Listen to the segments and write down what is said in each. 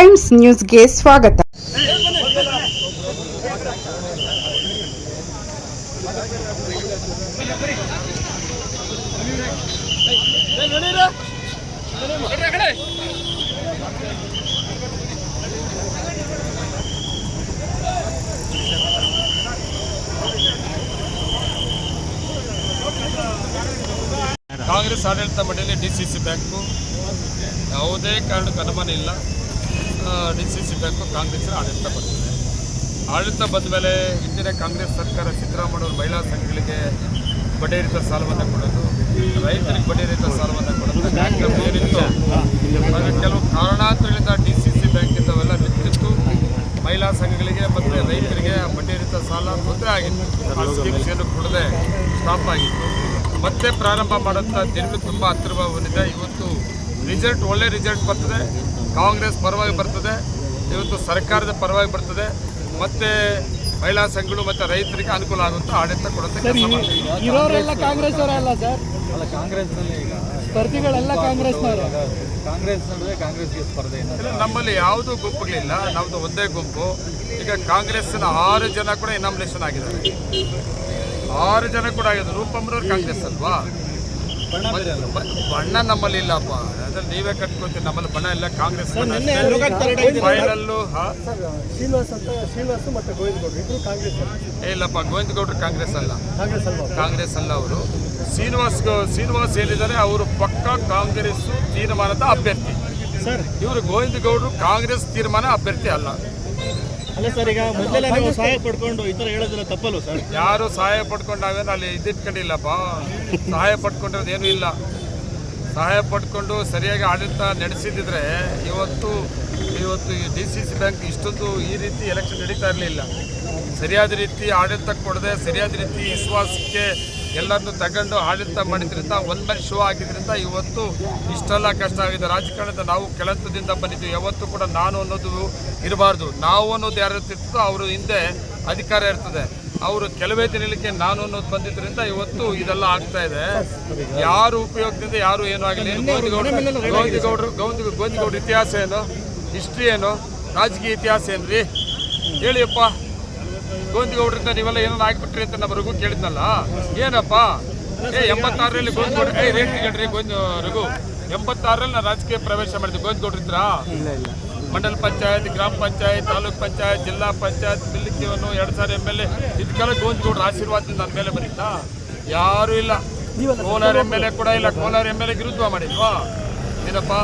Times ನ್ಯೂಸ್ಗೆ ಸ್ವಾಗತ. ಕಾಂಗ್ರೆಸ್ ಆಡಳಿತ ಮಂಡಳಿ ಡಿ ಸಿ ಸಿ ಬ್ಯಾಂಕು ಯಾವುದೇ ಕಾರಣಕ್ಕೂ ಅನುಮಾನ ಇಲ್ಲ. D C C bank Congress ಆಡಳಿತ ಬರ್ತದೆ ಆಡಳಿತ ಬಂದ ಮೇಲೆ ಹಿಂದಿನ ಕಾಂಗ್ರೆಸ್ ಸರ್ಕಾರ ಸಿದ್ದರಾಮಯ್ಯವರು ಮಹಿಳಾ ಸಂಘಗಳಿಗೆ ಬಡ್ಡಿರಹಿತ ಸಾಲವನ್ನು ಕೊಡೋದು ರೈತರಿಗೆ ಬಡ್ಡಿರಿತ ಸಾಲವನ್ನು ಕೊಡೋದು ಏನಿತ್ತು. ಕೆಲವು ಕಾರಣಾಂತರಗಳಿಂದ ಡಿ ಸಿ ಸಿ ಬ್ಯಾಂಕಿಂದ ಅವೆಲ್ಲ ನಿಂತಿತ್ತು ಮಹಿಳಾ ಸಂಘಗಳಿಗೆ ಮತ್ತು ರೈತರಿಗೆ ಬಡ್ಡಿ ಸಾಲ ತೊಂದರೆ ಆಗಿತ್ತು. ಆ ಸ್ಕೀಮ್ಸ್ ಏನು ಕೊಡದೆ ಸ್ಟಾಪ್ ಆಗಿತ್ತು. ಮತ್ತೆ ಪ್ರಾರಂಭ ಮಾಡೋಂಥ ದಿನಗಳು ತುಂಬ ಹತ್ತಿರ ಬಂದಿದೆ. ಇವತ್ತು ರಿಸಲ್ಟ್ ಒಳ್ಳೆ ರಿಸಲ್ಟ್ ಬರ್ತದೆ. ಕಾಂಗ್ರೆಸ್ ಪರವಾಗಿ ಬರ್ತದೆ. ಇವತ್ತು ಸರ್ಕಾರದ ಪರವಾಗಿ ಬರ್ತದೆ. ಮತ್ತೆ ಮಹಿಳಾ ಸಂಘಗಳು ಮತ್ತು ರೈತರಿಗೆ ಅನುಕೂಲ ಆಗುವಂಥ ಆಡಳಿತ ಕೊಡುತ್ತೆ ಇರೋರೆಲ್ಲ ಕಾಂಗ್ರೆಸ್ ಅವರಲ್ಲ ಸರ್? ಅಲ್ಲ ಕಾಂಗ್ರೆಸ್ನಲ್ಲಿ ಈಗ ಸ್ಪರ್ಧಿಗಳೆಲ್ಲ ಕಾಂಗ್ರೆಸ್ನವರು. ಕಾಂಗ್ರೆಸ್ ನಡುವೆ ಕಾಂಗ್ರೆಸ್ಗೆ ಸ್ಪರ್ಧೆ ಇಲ್ಲ ನಮ್ಮಲ್ಲಿ ಯಾವುದೂ ಗುಂಪುಗಳಿಲ್ಲ. ನಮ್ಮದು ಒಂದೇ ಗುಂಪು. ಈಗ ಕಾಂಗ್ರೆಸ್ಸಿನ ಆರು ಜನ ಕೂಡ ಇನಾಮಿನೇಷನ್ ಆಗಿದ್ದಾರೆ. ಆರು ಜನ ಕೂಡ ಆಗಿದ್ದಾರೆ. ರೂಪಮ್ಮನವ್ರು ಕಾಂಗ್ರೆಸ್ ಅಲ್ವಾ? ಬಣ್ಣ ನಮ್ಮಲ್ಲಿ ಇಲ್ಲಪ್ಪ. ಅದ್ರಲ್ಲಿ ನೀವೇ ಕಟ್ಕೊತೀರಿ ನಮ್ಮಲ್ಲಿ ಬಣ್ಣ ಇಲ್ಲ ಕಾಂಗ್ರೆಸ್ ಫೈನಲ್ಲು ಮತ್ತೆ ಗೋವಿಂದ ಗೌಡ್ರು ಕಾಂಗ್ರೆಸ್ ಇಲ್ಲಪ್ಪ ಅಲ್ಲ. ಕಾಂಗ್ರೆಸ್ ಅಲ್ಲ ಅವರು. ಶ್ರೀನಿವಾಸ್ ಶ್ರೀನಿವಾಸ್ ಹೇಳಿದರೆ ಅವರು ಪಕ್ಕ ಕಾಂಗ್ರೆಸ್ ತೀರ್ಮಾನದ ಅಭ್ಯರ್ಥಿ. ಇವರು ಗೋವಿಂದ ಗೌಡ್ರು ಕಾಂಗ್ರೆಸ್ ತೀರ್ಮಾನ ಅಭ್ಯರ್ಥಿ ಅಲ್ಲ. ಅಲ್ಲ ಸರ್ ಈಗ ಮೊದಲೆಲ್ಲ ನೀವು ಸಹಾಯ ಪಡ್ಕೊಂಡು ಈ ಥರ ಹೇಳೋದಿಲ್ಲ ತಪ್ಪಲ್ವ ಸರ್? ಯಾರು ಸಹಾಯ ಪಡ್ಕೊಂಡು ನಾವೇನು ಅಲ್ಲಿ ಇದಿಟ್ಕೊಂಡಿಲ್ಲಪ್ಪ ಸಹಾಯ ಪಡ್ಕೊಂಡಿರೋದು ಏನೂ ಇಲ್ಲ. ಸಹಾಯ ಪಡ್ಕೊಂಡು ಸರಿಯಾಗಿ ಆಡಳಿತ ನಡೆಸಿದ್ರೆ ಇವತ್ತು ಇವತ್ತು ಈ ಡಿ ಸಿ ಸಿ ಬ್ಯಾಂಕ್ ಇಷ್ಟೊಂದು ಈ ರೀತಿ ಎಲೆಕ್ಷನ್ ನಡೀತಾ ಇರಲಿಲ್ಲ. ಸರಿಯಾದ ರೀತಿ ಆಡಳಿತ ಕೊಡದೆ, ಸರಿಯಾದ ರೀತಿ ವಿಶ್ವಾಸಕ್ಕೆ ಎಲ್ಲರನ್ನು ತಗೊಂಡು ಆಡಳಿತ ಮಾಡಿದ್ರಿಂದ ಒಂದು ಮೇಲೆ ಶೋ ಆಗಿದ್ದರಿಂದ ಇವತ್ತು ಇಷ್ಟೆಲ್ಲ ಕಷ್ಟ ಆಗಿದೆ. ರಾಜಕಾರಣದ ನಾವು ಕೆಳತದಿಂದ ಬಂದಿದ್ದೀವಿ ಯಾವತ್ತೂ ಕೂಡ ನಾನು ಅನ್ನೋದು ಇರಬಾರ್ದು. ನಾವು ಅನ್ನೋದು ಯಾರು ಇರ್ತಿರ್ತೋ ಅವರು ಹಿಂದೆ ಅಧಿಕಾರ ಇರ್ತದೆ. ಅವರು ಕೆಲವೇ ದಿನಕ್ಕೆ ನಾನು ಅನ್ನೋದು ಬಂದಿದ್ದರಿಂದ ಇವತ್ತು ಇದೆಲ್ಲ ಆಗ್ತಾ ಇದೆ. ಯಾರು ಉಪಯೋಗದಿಂದ ಯಾರು ಏನೂ ಆಗಲಿ ಗೋವಿಂದಗೌಡರು ಗೋವಿಂದ ಗೋವಿಂದಗೌಡ್ರ ಇತಿಹಾಸ ಏನು? ಹಿಸ್ಟ್ರಿ ಏನು? ರಾಜಕೀಯ ಇತಿಹಾಸ ಏನು ರೀ ಹೇಳಿಯಪ್ಪ. ಗೋವಿಂದಗೌಡರಿಂದ ನೀವೆಲ್ಲ ಏನೋ ಆಗಿಬಿಟ್ರಿ ಅಂತ ನಮ್ಮವರೆಗೂ ರಘು ಕೇಳಿದ್ನಲ್ಲ? ಏನಪ್ಪ? ಏ ಎಂಬತ್ತಾರರಲ್ಲಿ ಗೋವಿಂದಗೌಡ ಏ ರೇಟ್ ಕೇಳ್ರಿ ಗೋವಿಂದ ರಘು ಎಂಬತ್ತಾರರಲ್ಲಿ ನಾನು ರಾಜಕೀಯ ಪ್ರವೇಶ ಮಾಡಿದ್ದೆ ಗೋವಿಂದಗೌಡ್ರಿದ್ರಾ ಮಂಡಲ ಪಂಚಾಯತ್, ಗ್ರಾಮ ಪಂಚಾಯತ್, ತಾಲೂಕ್ ಪಂಚಾಯತ್, ಜಿಲ್ಲಾ ಪಂಚಾಯತ್ ಬಿಲ್ಕಿವನು ಎರಡು ಸಾವಿರ ಎಂ ಎಲ್ ಎ. ಇದಕ್ಕೆಲ್ಲ ಗೋವಿಂದಗೌಡರ ಆಶೀರ್ವಾದದಿಂದ ನನ್ನ ಮೇಲೆ ಬರೀತಾ ಯಾರೂ ಇಲ್ಲ. ಕೋಲಾರ ಎಂ ಎಲ್ ಎ ಕೂಡ ಇಲ್ಲ. ಕೋಲಾರ ಎಂ ಎಲ್ ಎ ವಿರುದ್ಧ ಮಾಡಿಲ್ವಾ? ಏನಪ್ಪ,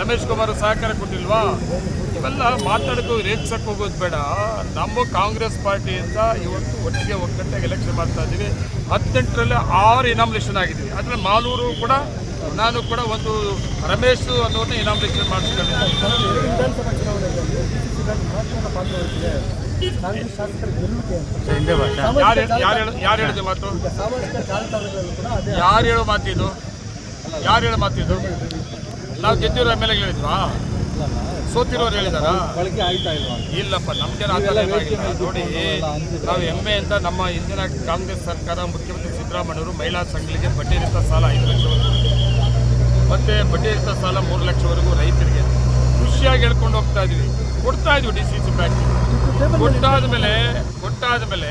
ರಮೇಶ್ ಕುಮಾರ್ ಸಹಕಾರ ಕೊಟ್ಟಿಲ್ವಾ? ಇವೆಲ್ಲ ಮಾತಾಡೋದು ರೇಚ್ಸಕ್ಕೆ ಹೋಗೋದು ಬೇಡ. ನಮ್ಮ ಕಾಂಗ್ರೆಸ್ ಪಾರ್ಟಿಯಿಂದ ಇವತ್ತು ಒಟ್ಟಿಗೆ ಒಗ್ಗಟ್ಟಾಗಿ ಎಲೆಕ್ಷನ್ ಮಾಡ್ತಾ ಇದ್ದೀವಿ ಹದಿನೆಂಟರಲ್ಲಿ ಆರು ಇನಾಮಿನೇಷನ್ ಆಗಿದ್ದೀವಿ ಅದರಲ್ಲಿ ಮಾಲೂರು ಕೂಡ ನಾನು ಕೂಡ ಒಂದು ರಮೇಶ್ ಅನ್ನೋದನ್ನ ಇನಾಮಿನೇಷನ್ ಅಂತ. ಯಾರು ಯಾರು ಹೇಳ ಯಾರು ಹೇಳಿದೆ ಮಾತು? ಯಾರು ಹೇಳೋ ಮಾತಿದ್ದು ಯಾರು ಹೇಳೋ ಮಾತಿದ್ದು ನಾವು ಗೆದ್ದಿರೋ ಎಂ ಎಲ್ ಎ ಹೇಳಿದ್ವಾ? ಸೋತಿರೋರು ಹೇಳಿದಾರಾ? ಬಳಕೆ ಆಯ್ತಾ ಇಲ್ವಾ? ಇಲ್ಲಪ್ಪ ನಮ್ಗೇನು ನೋಡಿ ನಾವು ಹೆಮ್ಮೆ ಅಂತ ನಮ್ಮ ಹಿಂದಿನ ಕಾಂಗ್ರೆಸ್ ಸರ್ಕಾರ ಮುಖ್ಯಮಂತ್ರಿ ಸಿದ್ದರಾಮಯ್ಯವರು ಮಹಿಳಾ ಸಂಘಗಳಿಗೆ ಬಡ್ಡಿರಹಿತ ಸಾಲ ಐದು ಲಕ್ಷವರೆಗೂ ಮತ್ತು ಬಡ್ಡಿರಹಿತ ಸಾಲ ಮೂರು ಲಕ್ಷವರೆಗೂ ರೈತರಿಗೆ ಖುಷಿಯಾಗಿ ಹೇಳ್ಕೊಂಡು ಹೋಗ್ತಾ ಇದೀವಿ. ಕೊಡ್ತಾ ಇದ್ವಿ ಡಿ ಸಿ ಸಿ ಬ್ಯಾಂಕ್. ಕೊಟ್ಟಾದ ಮೇಲೆ ಕೊಟ್ಟಾದ ಮೇಲೆ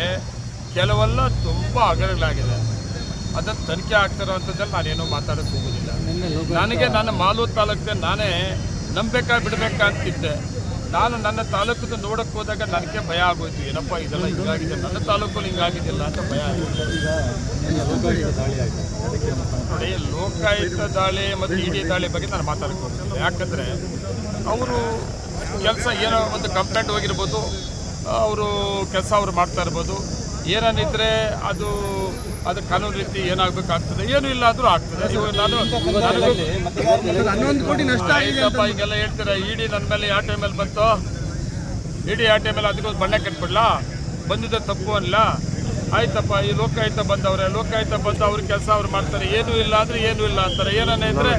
ಕೆಲವೆಲ್ಲ ತುಂಬ ಹಗರಣಗಳಾಗಿದೆ. ಅದನ್ನು ತನಿಖೆ ಆಗ್ತಿರೋ ಅಂಥದ್ದಲ್ಲಿ ನಾನೇನೋ ಮಾತಾಡೋಕ್ಕೆ ಹೋಗೋದಿಲ್ಲ. ನನಗೆ ನನ್ನ ಮಾಲೂರು ತಾಲೂಕಿಗೆ ನಾನೇ ನಂಬೇಕಾ ಬಿಡಬೇಕಾ ಅಂತಿದ್ದೆ. ನಾನು ನನ್ನ ತಾಲೂಕದ ನೋಡಕ್ಕೆ ಹೋದಾಗ ನನಗೆ ಭಯ ಆಗೋಯ್ತು. ಏನಪ್ಪ ಇದೆಲ್ಲ ಹಿಂಗಾಗಿದೆ? ನನ್ನ ತಾಲೂಕಲ್ಲಿ ಹಿಂಗಾಗಿದೆಯಲ್ಲ ಅಂತ ಭಯ ಆಗುತ್ತೆ ನೋಡಿ, ಲೋಕಾಯುಕ್ತ ದಾಳಿ ಮತ್ತು ಇಡಿ ದಾಳಿ ಬಗ್ಗೆ ನಾನು ಮಾತಾಡಕ್ಕೆ ಹೋಗ್ತಿಲ್ಲ. ಯಾಕಂದರೆ ಅವರು ಕೆಲಸ ಏನೋ ಒಂದು ಕಂಪ್ಲೇಂಟ್ ಹೋಗಿರ್ಬೋದು. ಅವರು ಕೆಲಸ ಅವರು ಮಾಡ್ತಾ ಇರ್ಬೋದು. ಏನೇನಿದ್ರೆ ಅದು ಅದು ಕಾನೂನು ರೀತಿ ಏನಾಗಬೇಕಾಗ್ತದೆ ಏನೂ ಇಲ್ಲ ಆದರೂ ಆಗ್ತದೆ ನಾನು ನನಗೂ ಹನ್ನೊಂದು ಕೋಟಿ ನಷ್ಟ ಆಯ್ತಪ್ಪ ಈಗೆಲ್ಲ ಹೇಳ್ತೀರಾ ಇಡಿ ನನ್ನ ಮೇಲೆ ಯಾವ ಟೈಮಲ್ಲಿ ಬಂತು? ಇಡಿ ಯಾವ ಟೈಮಲ್ಲಿ ಅದಕ್ಕೊಂದು ಬಣ್ಣ ಕಟ್ಬಿಡ್ಲಾ? ಬಂದಿದ್ದ ತಪ್ಪು ಅಲ್ಲ ಆಯ್ತಪ್ಪ ಈ ಲೋಕಾಯುತ ಬಂದವ್ರೆ ಲೋಕಾಯುಕ್ತ ಬಂದು ಅವ್ರ ಕೆಲಸ ಅವ್ರು ಮಾಡ್ತಾರೆ. ಏನೂ ಇಲ್ಲ ಅಂದ್ರೆ ಏನೂ ಇಲ್ಲ ಅಂತಾರೆ. ಏನನ್ನ ಇದ್ರೆ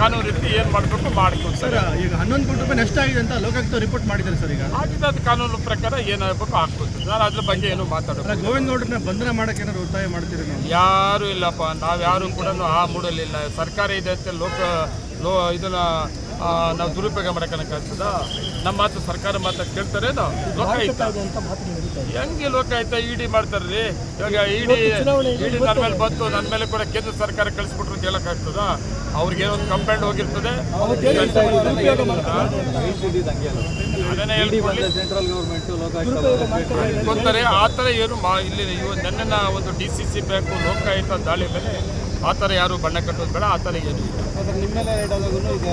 ಕಾನೂನು ರೀತಿ ಏನು ಮಾಡಬೇಕು ಮಾಡ್ಕೊಡ್ತಾರೆ ಈಗ ಹನ್ನೊಂದು ಕೋಟಿ ರೂಪಾಯಿ ನಷ್ಟ ಆಗಿದೆ ಅಂತ ಲೋಕಾಯುಕ್ತ ರಿಪೋರ್ಟ್ ಮಾಡಿದ್ದಾರೆ ಸರ್ ಈಗ. ಆಗಿದೆ ಅದು ಕಾನೂನು ಪ್ರಕಾರ ಏನಾಗಬೇಕು ಹಾಕ್ಕೊಡ್ತಾರೆ ನಾನು ಅದ್ರ ಬಗ್ಗೆ ಏನು ಮಾತಾಡೋದು ಗೋವಿಂದ ಗೌಡ್ರನ್ನ ಬಂಧನ ಮಾಡಕ್ಕೆ ಏನಾದ್ರು ಒತ್ತಾಯ ಮಾಡ್ತೀರಿ ಯಾರು ಇಲ್ಲಪ್ಪ. ನಾವು ಯಾರು ಕೂಡ ಆ ಮೂಡಲಿಲ್ಲ ಸರ್ಕಾರ ಇದೆ ಅಂತ ಲೋಕ ಲೋ ಇದನ್ನ ನಾವು ದುರುಪಯೋಗ ಮಾಡೋಕ್ಕಾಗ್ತದ ನಮ್ಮ ಮಾತು ಸರ್ಕಾರ ಮಾತು ಕೇಳ್ತಾರೆ ಲೋಕಾಯುಕ್ತ ಹೆಂಗೆ ಲೋಕಾಯುಕ್ತ ಇಡಿ ಮಾಡ್ತಾರ್ರಿ. ಇವಾಗ ಇಡಿ ಇಡಿ ನನ್ನ ಮೇಲೆ ಬಂತು ನನ್ನ ಮೇಲೆ ಕೂಡ ಕೇಂದ್ರ ಸರ್ಕಾರ ಕಳಿಸ್ಬಿಟ್ರು ಅಂತ ಹೇಳಕ್ಕಾಗ್ತದ ಅವ್ರಿಗೆ ಒಂದು ಕಂಪ್ಲೇಂಟ್ ಹೋಗಿರ್ತದೆ. ಅದನ್ನೇ ಹೇಳ್ಕೊಳ್ಳಿ ಗೊತ್ತಾರೆ ಆ ಥರ ಏನು ಮಾ ಇಲ್ಲಿ ಇವ ನನ್ನ ಒಂದು D C C bank Lokayukta ದಾಳಿ ಮೇಲೆ ಆ ಥರ ಯಾರು ಬಣ್ಣ ಕಟ್ಟೋದು ಬೇಡ ಆ ಥರ ಏನು ನಿಮ್ಮೆಲ್ಲ ಹೇಳೋದಾಗೂ ಈಗ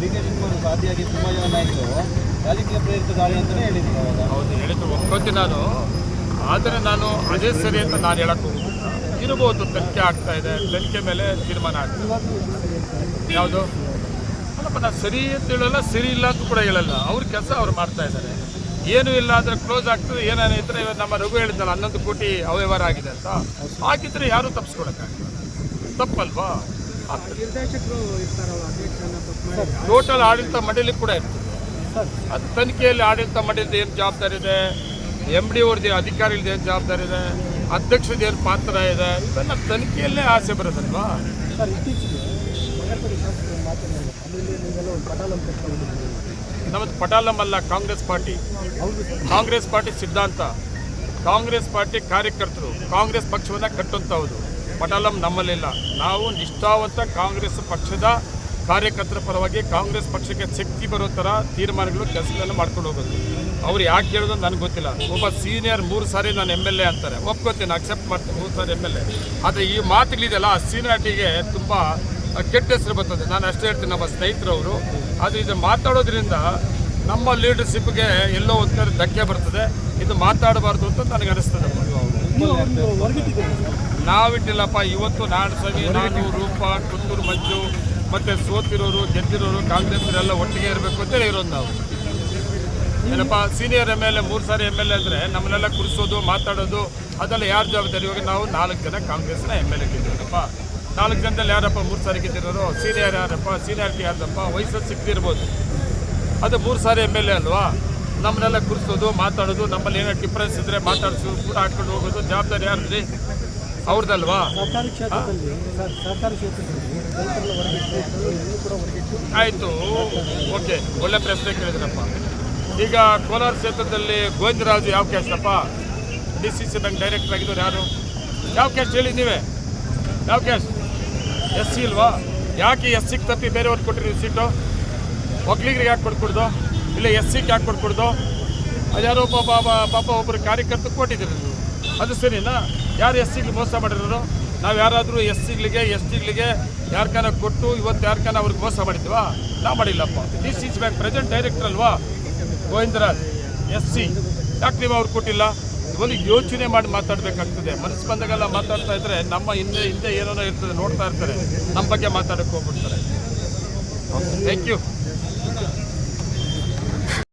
ಡಿ ಕೆ ಶಿವಕುಮಾರ್ ಸಾಧಿಯಾಗಿ ತುಂಬ ಜನ ನಾಯಕರು. ರಾಜಕೀಯ ಪ್ರೇರಿತ ದಾಳಿ ಅಂತಲೇ ಹೇಳಿದ್ರು ಹೌದು ಹೇಳಿದ್ರು. ಒಪ್ಕೋತೀನಿ ನಾನು ಆದರೆ ನಾನು ಅದೇ ಸರಿ ಅಂತ ನಾನು ಹೇಳಕ್ಕೆ ಹೋಗುದಿಲ್ಲ. ಇರಬಹುದು ತನಿಖೆ ಆಗ್ತಾ ಇದೆ. ತನಿಖೆ ಮೇಲೆ ತೀರ್ಮಾನ ಆಗ್ತದೆ. ಯಾವುದು? ಅಲ್ಲಪ್ಪ ನಾನು ಸರಿ ಅಂತ ಹೇಳಲ್ಲ ಸರಿ ಇಲ್ಲ ಅಂತ ಕೂಡ ಹೇಳಲ್ಲ. ಅವ್ರ ಕೆಲಸ ಅವ್ರು ಮಾಡ್ತಾ ಇದ್ದಾರೆ. ಏನು ಇಲ್ಲ ಅಂದರೆ ಕ್ಲೋಸ್ ಆಗ್ತದೆ. ಏನೇನಿದ್ರೆ ಇವತ್ತು ನಮ್ಮ ರಘು ಹೇಳಿದ್ನಲ್ಲ ಹನ್ನೊಂದು ಕೋಟಿ ಅವ್ಯವಹಾರ ಆಗಿದೆ ಅಂತ. ಹಾಕಿದ್ರೆ ಯಾರೂ ತಪ್ಪಿಸ್ಕೊಳಕ್ಕಾಗಲ್ಲ ತಪ್ಪಲ್ವಾ? ಟೋಟಲ್ ಆಡಳಿತ ಮಂಡಳಿ ಕೂಡ ಇರ್ತದೆ. ಅದು ತನಿಖೆಯಲ್ಲಿ ಆಡಳಿತ ಮಂಡಳಿದ ಏನು ಜವಾಬ್ದಾರಿ ಇದೆ? ಎಂ ಡಿ ಅವ್ರದ್ದು ಅಧಿಕಾರಿಗಳದ್ದು ಏನು ಜವಾಬ್ದಾರಿ ಇದೆ? ಅಧ್ಯಕ್ಷದ ಏನು ಪಾತ್ರ ಇದೆ? ಇವೆಲ್ಲ ತನಿಖೆಯಲ್ಲೇ ಆಸೆ ಬರೋದಲ್ವಾ? ನಮ್ಮದು ಪಟಾಲಂ ಅಲ್ಲ ಕಾಂಗ್ರೆಸ್ ಪಾರ್ಟಿ. ಕಾಂಗ್ರೆಸ್ ಪಾರ್ಟಿ ಸಿದ್ಧಾಂತ. ಕಾಂಗ್ರೆಸ್ ಪಾರ್ಟಿ ಕಾರ್ಯಕರ್ತರು. ಕಾಂಗ್ರೆಸ್ ಪಕ್ಷವನ್ನು ಕಟ್ಟುವಂಥವ್ರು. ಪಟಾಲಂ ನಮ್ಮಲ್ಲಿಲ್ಲ. ನಾವು ನಿಷ್ಠಾವಂತ ಕಾಂಗ್ರೆಸ್ ಪಕ್ಷದ ಕಾರ್ಯಕರ್ತರ ಪರವಾಗಿ ಕಾಂಗ್ರೆಸ್ ಪಕ್ಷಕ್ಕೆ ಶಕ್ತಿ ಬರೋ ಥರ ತೀರ್ಮಾನಗಳು ಕೆಲಸಗಳನ್ನು ಮಾಡ್ಕೊಂಡು ಹೋಗೋದು. ಅವ್ರು ಯಾಕೆ ಹೇಳೋದು ನನಗೆ ಗೊತ್ತಿಲ್ಲ. ಒಬ್ಬ ಸೀನಿಯರ್ ಮೂರು ಸಾರಿ ನಾನು ಎಂ ಎಲ್ ಎ ಅಂತಾರೆ. ಒಪ್ಕೋತೀನಿ ಅಕ್ಸೆಪ್ಟ್ ಮಾಡ್ತೀನಿ. ಮೂರು ಸಾರಿ ಎಂ ಎಲ್ ಎ ಆದರೆ ಈ ಮಾತುಗಳಿದೆಯಲ್ಲ ಆ ಸೀನಿಯಾರಿಟಿಗೆ ತುಂಬ ಕೆಟ್ಟ ಹೆಸರು ಬರ್ತದೆ. ನಾನು ಅಷ್ಟೇ ಹೇಳ್ತೀನಿ ನಮ್ಮ ಸ್ನೇಹಿತರವರು. ಆದರೆ ಇದು ಮಾತಾಡೋದ್ರಿಂದ ನಮ್ಮ ಲೀಡರ್ಶಿಪ್ಗೆ ಎಲ್ಲೋ ಒಂದು ಧಕ್ಕೆ ಬರ್ತದೆ. ಇದು ಮಾತಾಡಬಾರ್ದು ಅಂತ ನನಗೆ ಅನಿಸ್ತದೆ. ನಾವಿಟ್ಟಿಲ್ಲಪ್ಪ, ಇವತ್ತು ನಾಡಸ್ವಾಮಿ ನಾನು, ರೂಪ ಕುತ್ತೂರು ಮಂಜು, ಮತ್ತು ಸೋತಿರೋರು, ಗೆದ್ದಿರೋರು, ಕಾಂಗ್ರೆಸ್ಸರೆಲ್ಲ ಒಟ್ಟಿಗೆ ಇರಬೇಕು ಅಂತೇಳಿ ಇರೋದು ನಾವು. ಏನಪ್ಪ ಸೀನಿಯರ್ ಎಂ ಎಲ್ ಎ ಮೂರು ಸಾರಿ ಎಂ ಎಲ್ ಎ ಅಂದರೆ ನಮ್ಮನ್ನೆಲ್ಲ ಕುರಿಸೋದು, ಮಾತಾಡೋದು, ಅದೆಲ್ಲ ಯಾರ ಜವಾಬ್ದಾರಿ? ಇವಾಗ ನಾವು ನಾಲ್ಕು ಜನ ಕಾಂಗ್ರೆಸ್ನ ಎಂ ಎಲ್ ಎ ಗೆದ್ದಿರೋದಪ್ಪ. ನಾಲ್ಕು ಜನದಲ್ಲಿ ಯಾರಪ್ಪ ಮೂರು ಸಾರಿ ಗೆದ್ದಿರೋರು? ಸೀನಿಯರ್ ಯಾರಪ್ಪ? ಸೀನಿಯಾರಿಟಿ ಯಾರ್ದಪ್ಪ? ವಯಸ್ಸಲ್ಲಿ ಸಿಗ್ತಿರ್ಬೋದು ಅದು ಮೂರು ಸಾರಿ ಎಂ ಎಲ್ ಎ ಅಲ್ವಾ? ನಮ್ಮನ್ನೆಲ್ಲ ಕುರಿಸೋದು, ಮಾತಾಡೋದು, ನಮ್ಮಲ್ಲಿ ಏನೋ ಡಿಫ್ರೆನ್ಸ್ ಇದ್ದರೆ ಮಾತಾಡಿಸೋದು ಕೂಡ ಹಾಕ್ಕೊಂಡು ಹೋಗೋದು, ಜವಾಬ್ದಾರಿ ಯಾರ್ದ್ರಿ? ಅವ್ರದ್ದಲ್ವಾ? ಸರ್ಕಾರಿ ಕ್ಷೇತ್ರದಲ್ಲಿ ಸರ್ಕಾರಿ ಕ್ಷೇತ್ರದಲ್ಲಿ ರೈತರೆಲ್ಲ ಹೊರಗಿಟ್ಟು ನೀವು ಕೂಡ ಹೊರಗಿಟ್ಟು ಆಯಿತು ಓಕೆ ಒಳ್ಳೆ ಪ್ರಶ್ನೆ ಕೇಳಿದ್ರಪ್ಪ. ಈಗ ಕೋಲಾರ ಕ್ಷೇತ್ರದಲ್ಲಿ ಗೋವಿಂದರಾಜು ಯಾವ ಕ್ಯಾಸ್ಟಪ್ಪ D C C bank director ಆಗಿದ್ದವ್ರು ಯಾರು? ಯಾವ ಕ್ಯಾಸ್ಟ್ ಹೇಳಿ ನೀವೇ? ಯಾವ ಕ್ಯಾಸ್ಟ್ ಎಸ್ ಸಿ ಇಲ್ವಾ? ಯಾಕೆ ಎಸ್ ಸಿಗೆ ತಪ್ಪಿ ಬೇರೆಯವ್ರಿಗೆ ಕೊಟ್ಟಿರಿ ಸೀಟು ಒಕ್ಕಲಿಗರಿಗೆ ಯಾಕೆ ಕೊಟ್ಕೊಡ್ದು? ಇಲ್ಲ ಎಸ್ ಸಿಗೆ ಯಾಕೆ ಕೊಟ್ಕೊಡ್ದು? ಅದ್ಯಾರೋ ಪಾಪ ಪಾಪ ಪಾಪ ಒಬ್ಬರು ಕಾರ್ಯಕರ್ತರು ಕೊಟ್ಟಿದ್ದೀರಿ ನೀವು. ಅದು ಸರಿನಾ? ಯಾರು ಎಸ್ ಸಿಗ್ಲಿ ಮೋಸ ಮಾಡಿರೋರು? ನಾವು ಯಾರಾದರೂ ಎಸ್ ಸಿಗಳಿಗೆ ಎಸ್ ಟಿಗಳಿಗೆ ಯಾರ್ಕಾನ ಕೊಟ್ಟು ಇವತ್ತು ಯಾರ್ಕಾನ ಅವ್ರಿಗೆ ಮೋಸ ಮಾಡಿದ್ವಾ? ನಾ ಮಾಡಿಲ್ಲಪ್ಪ. This is bank present director ಅಲ್ವಾ? ಗೋವಿಂದರಾಜ್ ಎಸ್ ಸಿ ಯಾಕೆ ನೀವು ಅವ್ರು ಕೊಟ್ಟಿಲ್ಲ? ಒಂದು ಯೋಚನೆ ಮಾಡಿ ಮಾತಾಡಬೇಕಾಗ್ತದೆ. ಮನಸ್ಸು ಬಂದಾಗೆಲ್ಲ ಮಾತಾಡ್ತಾ ಇದ್ರೆ ನಮ್ಮ ಹಿಂದೆ ಹಿಂದೆ ಏನೋ ಇರ್ತದೆ ನೋಡ್ತಾ ಇರ್ತಾರೆ. ನಮ್ಮ ಬಗ್ಗೆ ಮಾತಾಡಕ್ಕೆ ಹೋಗ್ಬಿಡ್ತಾರೆ. Thank you